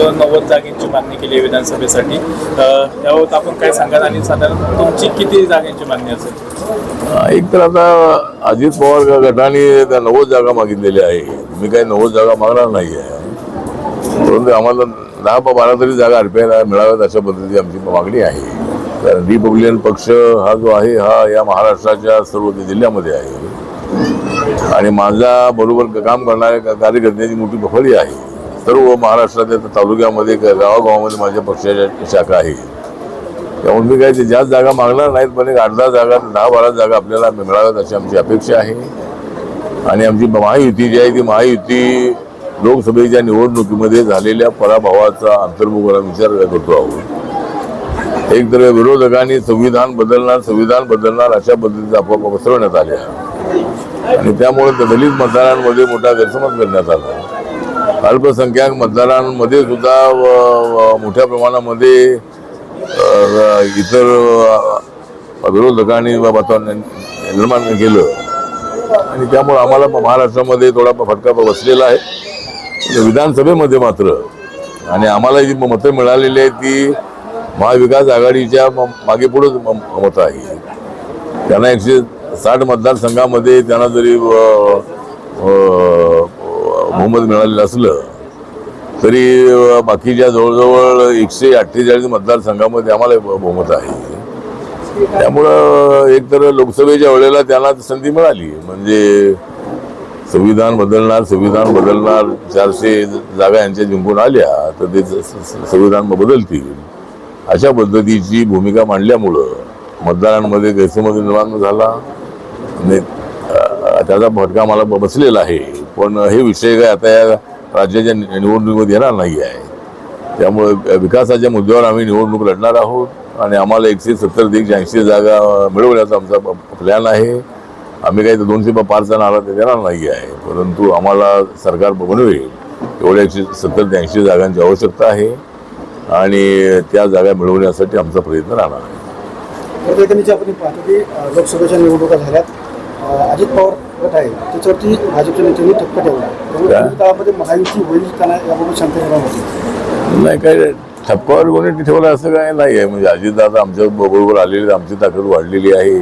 नव्वद जागेची मागणी केली आहे विधानसभेसाठी. अ, याबाबत आपण काय सांगाल? आणि साधारण तुमची किती जागेंची मागणी असेल? एक तर आता अजित पवार गटाने त्या नव्वद जागा मागितलेल्या आहे. मी काही नव्वद जागा मागणार नाही आहे परंतु आम्हाला दहा बारा तरी जागा आरपीआयला मिळाव्यात अशा पद्धतीची आमची मागणी आहे. कारण रिपब्लिकन पक्ष हा जो आहे हा या महाराष्ट्राच्या सर्व जिल्ह्यामध्ये आहे. आणि माझ्या बरोबर काम करणाऱ्या कार्यकर्त्यांची मोठी बफरी आहे. सर्व महाराष्ट्रातल्या तालुक्यामध्ये गावागावामध्ये माझ्या पक्षाच्या शाखा आहे त्यामुळे मी काय ते जास्त जागा मागणार नाहीत पण एक आठ दहा जागा दहा बारा जागा आपल्याला मिळाव्यात अशी आमची अपेक्षा आहे. आणि आमची महायुती जी आहे ती महायुती लोकसभेच्या निवडणुकीमध्ये झालेल्या पराभवाचा अंतर्मुख विचार करतो आहोत. एक तर विरोधकांनी संविधान बदलणार संविधान बदलणार अशा पद्धतीचा अफवा पसरवण्यात आल्या. आणि त्यामुळे दलित मतदारांमध्ये मोठा गैरसमज करण्यात आला. अल्पसंख्याक मतदारांमध्ये सुद्धा व- मोठ्या प्रमाणामध्ये इतर विरोधकांनी वातावरण निर्माण केलं. आणि त्यामुळे आम्हाला महाराष्ट्रामध्ये थोडा फटका बसलेला आहे. म्हणजे विधानसभेमध्ये मात्र. आणि आम्हाला जी मतं मिळालेली आहेत ती महाविकास आघाडीच्या म- मागे पुढे मतं आहे. त्यांना एकशे साठ मतदारसंघामध्ये त्यांना जरी बहुमत मिळालेलं असलं तरी बाकीच्या जवळजवळ एकशे अठ्ठेचाळीस मतदारसंघामध्ये आम्हाला ब- बहुमत आहे. त्यामुळं एक तर लोकसभेच्या वेळेला त्यांना संधी मिळाली. म्हणजे संविधान बदलणार संविधान बदलणार चारशे जागा यांच्या जिंकून आल्या तर ते संविधान बदलतील. अशा पद्धतीची भूमिका मांडल्यामुळं मतदारांमध्ये गैरसमज निर्माण झाला. त्याचा फटका मला ब- बसलेला आहे. पण हे विषय काय आता या राज्याच्या नि- निवडणुकीमध्ये येणार नाही आहे. त्यामुळे विकासाच्या मुद्द्यावर आम्ही निवडणूक लढणार आहोत आणि आम्हाला एकशे सत्तर ते एकशे ऐंशी जागा मिळवण्याचा आमचा प्लॅन आहे. आम्ही काही तर दोनशे पाच जण नारा ते देणार नाही आहे. परंतु आम्हाला सरकार बनवेल एवढ्या एकशे सत्तर ते ऐंशी जागांची आवश्यकता आहे आणि त्या जागा मिळवण्यासाठी आमचा प्रयत्न राहणार आहे. आपण पाहतो की लोकसभेच्या निवडणुका झाल्यात. अजित पवार आहे. त्याच्यावरती भाजपच्या नेत्यांनी ठपका ठेवला. त्यामुळे काय? पुढील काळामध्ये महायुती होईल का नाही याबाबत शंका निर्माण होती नाही काय ठप्पावर कोणी ठेवलं असं काय नाही आहे. म्हणजे अजितदादा आमच्या बरोबर आलेले आमची ताकद वाढलेली आहे.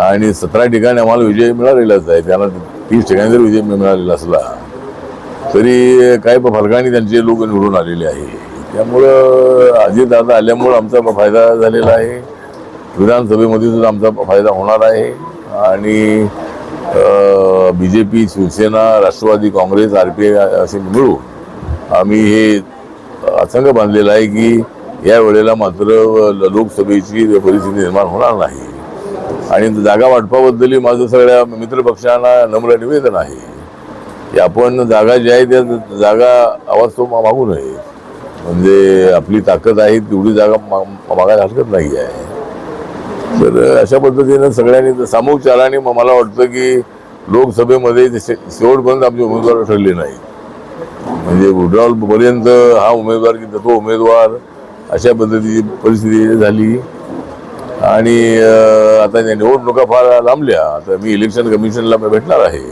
आणि सतरा ठिकाणी आम्हाला विजय मिळालेलाच आहे. त्यांना तीस ठिकाणी जर विजय मिळालेला असला तरी काही फरकाने त्यांचे लोक निवडून आलेले आहे. त्यामुळं अजितदादा आल्यामुळं आमचा फायदा झालेला आहे. विधानसभेमध्ये सुद्धा आमचा फायदा होणार आहे. आणि B J P Shiv Sena Rashtravadi Congress R P I असे मिळून आम्ही हे असंग बांधलेलं आहे की या वेळेला मात्र ल- लोकसभेची परिस्थिती निर्माण होणार नाही. आणि जागा वाटपाबद्दलही माझं सगळ्या मित्रपक्षांना नम्र निवेदन आहे. की आपण जागा ज्या आहे त्या जागा आवाज तो मा- मागू नये. म्हणजे आपली ताकद आहे तेवढी जागा मा- मागायला हरकत नाही आहे. तर अशा पद्धतीनं सगळ्यांनी सामूहिक चालाने मला वाटतं की लोकसभेमध्ये ते शे- शेवटपर्यंत आमचे उमेदवार ठरले नाही म्हणजे विड्रॉल पर्यंत हा उमेदवार की तो उमेदवार अशा पद्धतीची परिस्थिती झाली. आणि आता या निवडणुका फार लांबल्या आता मी इलेक्शन कमिशनला भेटणार आहे.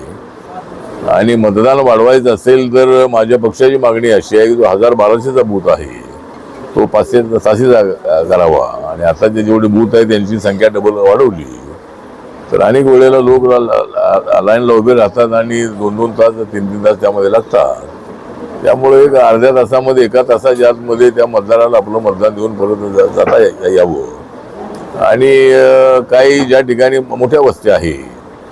आणि मतदान वाढवायचं असेल तर माझ्या पक्षाची मागणी अशी आहे की तो हजार बाराशेचा बूथ आहे तो पाचशे सहाशे जागा करावा. आणि आताचे जेवढे बूथ आहे त्यांची संख्या डबल वाढवली. तर अनेक वेळेला लोक लाईनला उभे राहतात आणि दोन दोन तास तीन तीन तास त्यामध्ये लागतात. त्यामुळे एक अर्ध्या तासामध्ये एका तासाच्या आतमध्ये त्या मतदाराला आपलं मतदान देऊन परत जाता या- यावं. आणि काही ज्या ठिकाणी मोठ्या वस्त्या आहे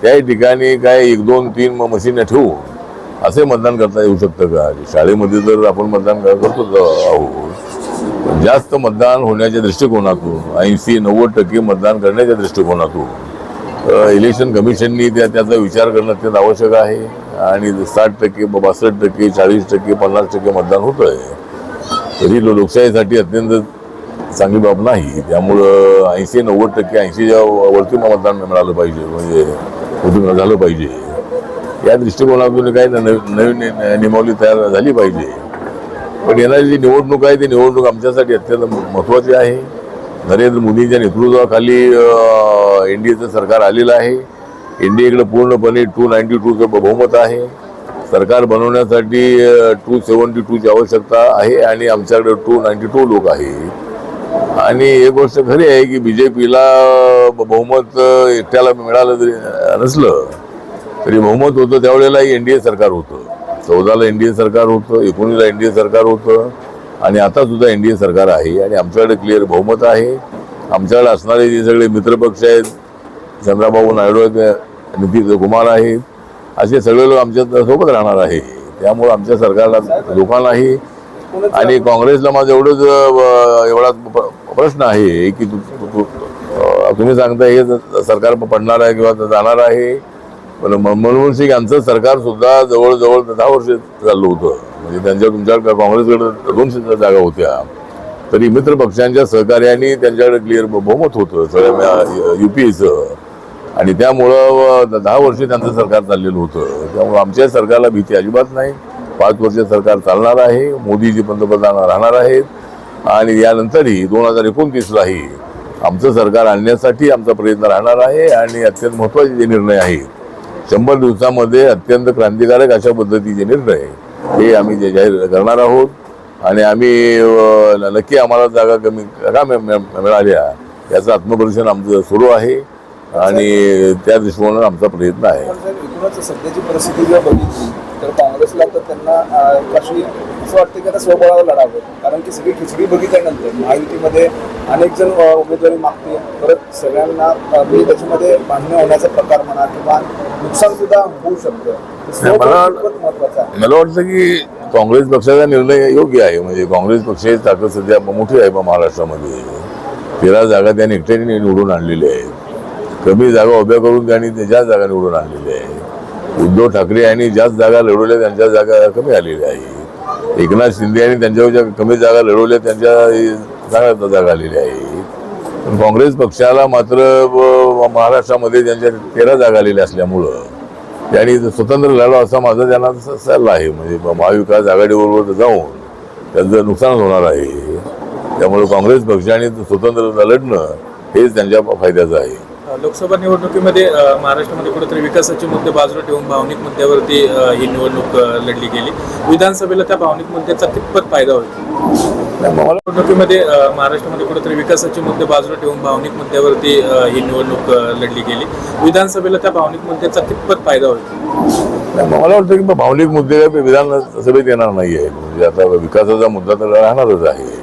त्याही ठिकाणी काय एक दोन तीन म- मशीन ठेवून असे मतदान करता येऊ शकतं का? शाळेमध्ये जर आपण मतदान कर- करतोच आहोत. जास्त मतदान होण्याच्या दृष्टिकोनातून ऐंशी नव्वद टक्के मतदान करण्याच्या दृष्टिकोनातून इलेक्शन कमिशननी त्या त्याचा विचार करणं अत्यंत आवश्यक आहे. आणि साठ टक्के बासष्ट टक्के चाळीस टक्के पन्नास टक्के मतदान होतं आहे तरी लोकशाहीसाठी अत्यंत चांगली बाब नाही. त्यामुळं ऐंशी नव्वद टक्के ऐंशीच्या वरती मतदान मिळालं पाहिजे म्हणजे voting झालं पाहिजे. या दृष्टिकोनातून काही न- नवीन नियमावली तयार झाली पाहिजे. पण येणारी जी निवडणूक आहे ती निवडणूक आमच्यासाठी अत्यंत महत्त्वाची आहे. नरेंद्र मोदींच्या नेतृत्वाखाली एन डी एचं सरकार आलेलं आहे. एन डी एकडे पूर्णपणे टू नाईन्टी टूचं बहुमत आहे. सरकार बनवण्यासाठी टू सेवन्टी टूची आवश्यकता आहे आणि आमच्याकडे टू नाईन्टी टू लोक आहे. आणि एक गोष्ट खरी आहे की बी जे पीला बहुमत एकट्याला मिळालं तरी नसलं तरी बहुमत होतं त्यावेळेला एन डी ए सरकार होतं. चौदाला एन डी ए सरकार होतं एकोणीसला एन डी ए सरकार होतं आणि आता सुद्धा एन डी ए सरकार आहे आणि आमच्याकडे क्लिअर बहुमत आहे. आमच्याकडे असणारे जे सगळे मित्रपक्ष आहेत चंद्राबाबू नायडू आहेत नितीश कुमार आहेत असे सगळे लोक आमच्यासोबत राहणार आहे. त्यामुळं आमच्या सरकारला लोकांनाही आणि काँग्रेसला माझं एवढंच एवढा प्रश्न आहे की तुम्ही सांगताय हे सरकार पडणार आहे किंवा जाणार आहे पण मनमोहन सिंग यांचं सरकार सुद्धा जवळजवळ दहा वर्ष चाललं होतं. म्हणजे त्यांच्या तुमच्याकडे काँग्रेसकडे दोनशे जागा होत्या. तरी मित्र पक्षांच्या सहकार्याने त्यांच्याकडे क्लिअर बहुमत होतं सगळ्या युपीएचं आणि त्यामुळं दहा वर्ष त्यांचं सरकार चाललेलं होतं. त्यामुळं आमच्या सरकारला भीती अजिबात नाही. पाच वर्ष सरकार चालणार आहे. मोदीजी पंतप्रधान राहणार आहेत. आणि यानंतरही दोन हजार एकोणतीसलाही आमचं सरकार आणण्यासाठी आमचा प्रयत्न राहणार आहे. आणि अत्यंत महत्त्वाचे जे निर्णय आहेत शंभर दिवसामध्ये अत्यंत क्रांतिकारक अशा पद्धतीचे निर्णय हे आम्ही जे जाहीर करणार आहोत. आणि आम्ही नक्की आम्हाला जागा कमी का मिळाल्या याचं आत्मपरीक्षण आमचं सुरू आहे. आणि त्या दृष्टिकोनानं आमचा प्रयत्न आहे. सध्याची परिस्थिती बघितली तर त्यांना कशी असं वाटतं की आता स्वबळावर लढावं. कारण की सगळी खिचडी बघितल्यानंतर महायुतीमध्ये अनेक जण उमेदवारी मागते. परत सगळ्यांना अं, म्हणजे त्याच्यामध्ये भांडणं होण्याचा प्रकार म्हणा किंवा नुकसान सुद्धा होऊ शकतं. मला- खूपच महत्वाचं आहे. मला वाटतं की काँग्रेस पक्षाचा निर्णय योग्य आहे. म्हणजे काँग्रेस पक्षाची ताकद सध्या मोठी आहे महाराष्ट्रामध्ये. तेरा जागा त्यांनी एकट्याने निवडून आणलेल्या आहेत. कमी जागा उभ्या करून त्यांनी जास्त जागा निवडून आणलेल्या आहेत. उद्धव ठाकरे यांनी जास्त जागा लढवल्या त्यांच्या जागा कमी आलेल्या आहेत. एकनाथ शिंदे यांनी त्यांच्यावर कमी जागा लढवल्या त्यांच्या चांगल्या जागा आलेल्या आहेत. पण काँग्रेस पक्षाला मात्र महाराष्ट्रामध्ये त्यांच्या तेरा जागा आलेल्या असल्यामुळं त्यांनी स्वतंत्र लढा असा माझा त्यांना सल्ला आहे. म्हणजे महाविकास आघाडीबरोबर जाऊन त्यांचं नुकसान होणार आहे. त्यामुळे काँग्रेस पक्षाने स्वतंत्र लढणं हेच त्यांच्या फायद्याचं आहे. लोकसभा निवडणुकीमध्ये महाराष्ट्रामध्ये कुठेतरी विकासाचे मुद्दे बाजूला ठेवून भावनिक मुद्द्यावरती ही निवडणूक लढली गेली. विधानसभेला त्या भावनिक मुद्द्याचा कितपत फायदा होईल? निवडणुकीमध्ये महाराष्ट्रामध्ये कुठेतरी विकासाचे मुद्दे बाजूला ठेवून भावनिक मुद्द्यावरती ही निवडणूक लढली गेली. विधानसभेला त्या भावनिक मुद्द्याचा कितपत फायदा होईल? मला वाटतं की भावनिक मुद्दे विधानसभेत येणार नाही आहे म्हणजे आता विकासाचा मुद्दा तर राहणारच आहे.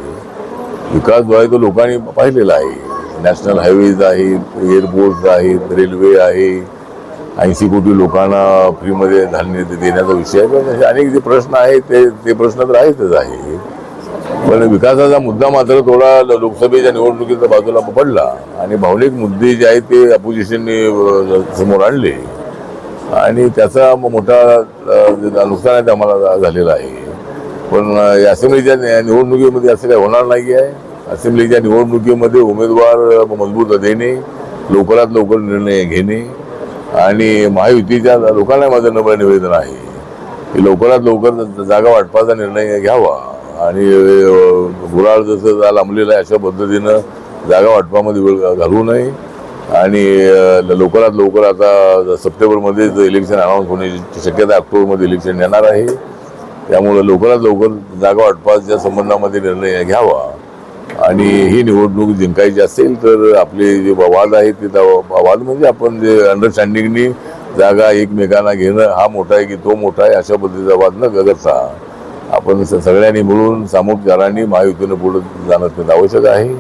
विकास जो आहे तो लोकांनी पाहिलेला आहे. नॅशनल हायवेज आहेत एअरपोर्ट आहेत रेल्वे आहे. ऐंशी कोटी लोकांना फ्रीमध्ये धान्य देण्याचा विषय आहे. पण असे अनेक जे प्रश्न आहेत ते ते प्रश्न तर आहेतच आहे. पण विकासाचा मुद्दा मात्र थोडा ल- लोकसभेच्या निवडणुकीच्या बाजूला पडला. आणि भावनिक मुद्दे जे आहेत ते अपोजिशनने समोर आणले. आणि त्याचा मोठा नुकसान आहे ते आम्हाला झालेलं आहे. पण या असेंब्लीच्या निवडणुकीमध्ये असं काही होणार नाही आहे असेंब्लीच्या निवडणुकीमध्ये उमेदवार मजबूत देणे लवकरात लवकर निर्णय घेणे आणि महायुतीच्या लोकांना माझं नम्र निवेदन आहे की लवकरात लवकर जागा वाटपाचा निर्णय घ्यावा आणि गुराळ जसं लांबलेलं आहे अशा पद्धतीनं जागा वाटपामध्ये वेळ घालवू नये आणि लवकरात लवकर आता सप्टेंबरमध्येच इलेक्शन अनाऊन्स होण्याची शक्यता ऑक्टोबरमध्ये इलेक्शन येणार आहे. त्यामुळं लवकरात लवकर जागा वाटपाच्या संबंधामध्ये निर्णय घ्यावा. आणि ही निवडणूक जिंकायची असेल तर आपले जे वाद आहेत ते वाद म्हणजे आपण जे अंडरस्टँडिंगनी जागा एकमेकांना घेणं हा मोठा आहे की तो मोठा आहे अशा पद्धतीचा वाद न करता आपण स- सगळ्यांनी मिळून सामुदायिकांनी महायुतीनं पुढे जाणं आवश्यक आहे.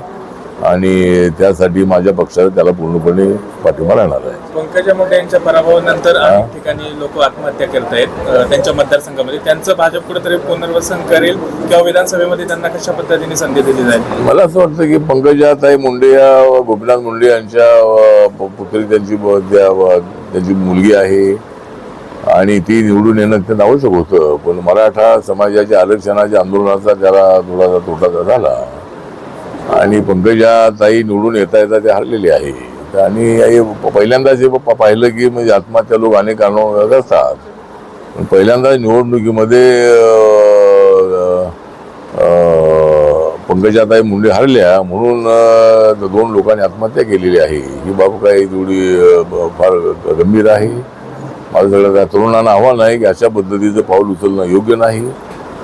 आणि त्यासाठी माझ्या पक्षाला त्याला पूर्णपणे पाठिंबा राहणार आहे. पंकजा मुंडे यांच्या पराभवानंतर अनेक ठिकाणी लोक आत्महत्या करत आहेत त्यांच्या मतदारसंघामध्ये. त्यांचं भाजप कुठेतरी पुनर्वसन करेल किंवा विधानसभेमध्ये त्यांना कशा पद्धतीने संधी दिली जाईल? मला असं वाटतं की पंकजाताई मुंडे या गोपीनाथ मुंडे यांच्या पुत्री त्यांची त्यांची मुलगी आहे. आणि ती निवडून येणं अत्यंत आवश्यक होतं. पण मराठा समाजाच्या आरक्षणाच्या आंदोलनाचा त्याला थोडासा तोटा झाला. आणि पंकजाताई निवडून येता येता ते हरलेले आहे. आणि पहिल्यांदाच हे पाहिलं की म्हणजे आत्महत्या लोक अनेक कारणं करतात. पहिल्यांदाच पहिल्यांदा निवडणुकीमध्ये पंकजाताई मुंडे हरल्या म्हणून दोन लोकांनी आत्महत्या केलेली आहे. ही बाब काही तेवढी ब- फार गंभीर आहे. माझं सगळं त्या तरुणांना आव्हान आहे की अशा पद्धतीचं पाऊल उचलणं योग्य नाही.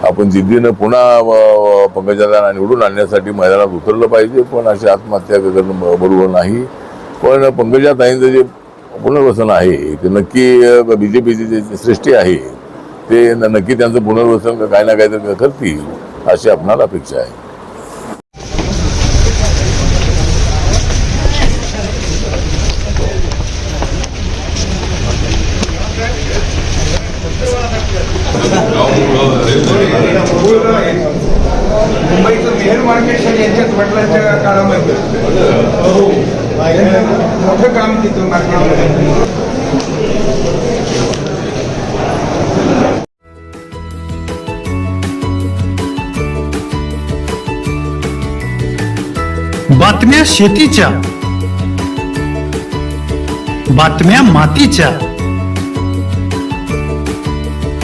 आपण जिद्दीनं पुन्हा पंकजाला निवडून आणण्यासाठी मैदानात उतरलं पाहिजे पण अशी आत्महत्या करणं बरोबर नाही. पण पंकजाताईंचं जे पुनर्वसन आहे ते नक्की बी जे पीची जे सृष्टी आहे ते नक्की त्यांचं पुनर्वसन काय ना काहीतरी करतील अशी आपणाला अपेक्षा आहे. मुंबईचं मेहर मार्केट यांच्याच वडिलांच्या काळामध्ये. मोठं काम तिथं मार्केटमध्ये. बातम्या शेतीच्या. बातम्या मातीच्या.